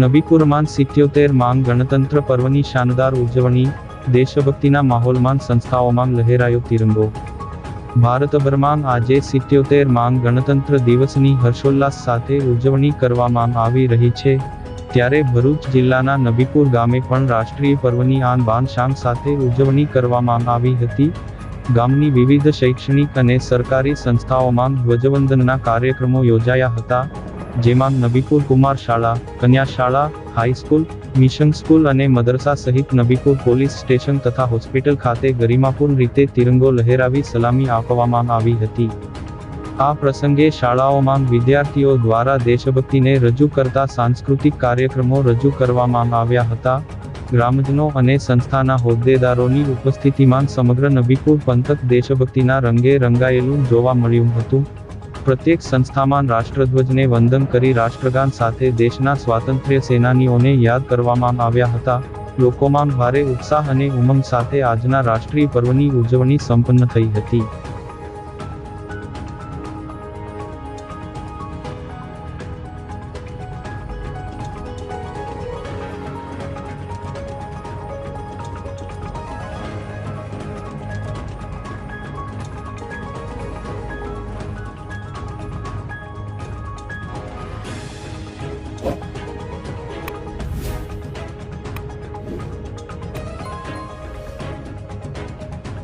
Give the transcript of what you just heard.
નબીપુરમાં સિત્યોતેર માંગ ગણતંત્ર પર્વની શાનદાર ઉજવણી, દેશભક્તિના માહોલમાં સંસ્થાઓમાં લહેરાયો તિરંગો. ભારતભરમાં આજે સિત્યોતેર માંગ ગણતંત્ર દિવસની હર્ષોલ્લાસ સાથે ઉજવણી કરવામાં આવી રહી છે, ત્યારે ભરૂચ જિલ્લાના નબીપુર ગામે પણ રાષ્ટ્રીય પર્વની આન બાન શાન સાથે ઉજવણી કરવામાં આવી હતી. ગામની વિવિધ શૈક્ષણિક અને સરકારી સંસ્થાઓમાં ધ્વજવંદનના કાર્યક્રમો યોજાયા હતા. જેમાં નબીપુર કુમાર શાળા, કન્યા શાળા હાઈસ્કૂલ મિશન સ્કૂલ અને મદરસા સહિત નબીપુર પોલીસ સ્ટેશન તથા હોસ્પિટલ ખાતે ગરિમાપૂર્ણ રીતે તિરંગો લહેરાવી સલામી આપવામાં આવી હતી. આ પ્રસંગે શાળાઓમાં વિદ્યાર્થીઓ દ્વારા દેશભક્તિને રજૂ કરતા સાંસ્કૃતિક કાર્યક્રમો રજૂ કરવામાં આવ્યા હતા. ગ્રામજનો અને સંસ્થાના હોદ્દેદારોની ઉપસ્થિતિમાં સમગ્ર નબીપુર પંથક દેશભક્તિના રંગે રંગાયેલું જોવા મળ્યું હતું. પ્રત્યેક સંસ્થામાં રાષ્ટ્રધ્વજને વંદન કરી રાષ્ટ્રગાન સાથે દેશના સ્વાતંત્ર્ય સેનાનીઓને યાદ કરવામાં આવ્યા હતા. લોકોમાં ભારે ઉત્સાહ અને ઉમંગ સાથે આજના રાષ્ટ્રીય પર્વની ઉજવણી સંપન્ન થઈ હતી.